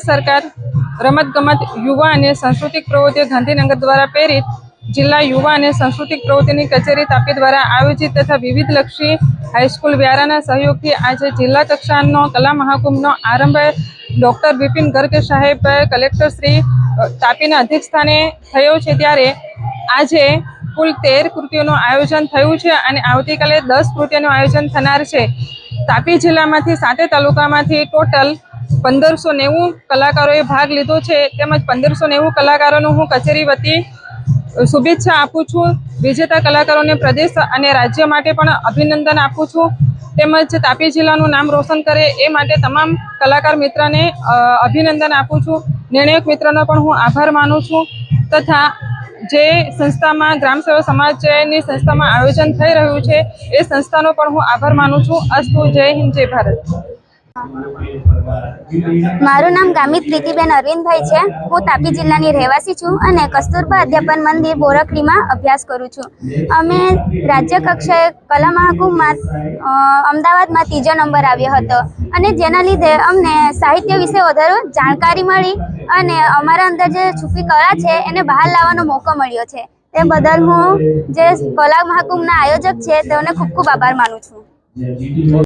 સરકાર રમતગમત, યુવા અને સાંસ્કૃતિક પ્રવૃત્તિઓ ગાંધીનગર દ્વારા પ્રેરિત જિલ્લા યુવા અને સાંસ્કૃતિક પ્રવૃત્તિની કચેરી તાપી દ્વારા આયોજિત તથા વિવિધ લક્ષી હાઈસ્કૂલ વ્યારાના સહયોગથી આજે જિલ્લા કક્ષાનો કલા મહાકુંભનો આરંભ ડૉક્ટર બિપિન ગર્ગ સાહેબ, કલેક્ટર શ્રી તાપીના તાપીના અધ્યક્ષસ્થાને થયો છે. ત્યારે આજે કુલ તેર કૃતિઓનું આયોજન થયું છે અને આવતીકાલે દસ કૃતિઓનું આયોજન થનાર છે. તાપી જિલ્લામાંથી સાતે તાલુકામાંથી ટોટલ પંદરસો નેવું કલાકારોએ ભાગ લીધો છે, તેમજ પંદરસો નેવું કલાકારોનું હું કચેરી વતી શુભેચ્છા આપું છું. વિજેતા કલાકારોને પ્રદેશ અને રાજ્ય માટે પણ અભિનંદન આપું છું. તેમજ તાપી જિલ્લાનું નામ રોશન કરે એ માટે તમામ કલાકાર મિત્રને અભિનંદન આપું છું. નિર્ણાયક મિત્રનો પણ હું આભાર માનું છું. તથા જે સંસ્થામાં ગ્રામ સેવા સમાજની સંસ્થામાં આયોજન થઈ રહ્યું છે, એ સંસ્થાનો પણ હું આભાર માનું છું. અસ્તુ, જય હિન્દ, જય ભારત. મારું નામ ગામિત પ્રીતિબેન અરવિંદભાઈ છે. હું તાપી જિલ્લાની રહેવાસી છું અને કસ્તુરબા અધ્યાપન મંદિર બોરખડીમાં અભ્યાસ કરું છું. અમે રાજ્ય કક્ષાએ કલા મહાકુંભમાં અમદાવાદમાં ત્રીજો નંબર આવ્યો હતો. અને જેના લીધે અમને સાહિત્ય વિશે વધારે જાણકારી મળી અને અમારા અંદર જે છુપી કળા છે એને બહાર લાવવાનો મોકો મળ્યો છે. તે બદલ હું જે કલા મહાકુંભના આયોજક છે તેઓને ખૂબ ખૂબ આભાર માનું છું.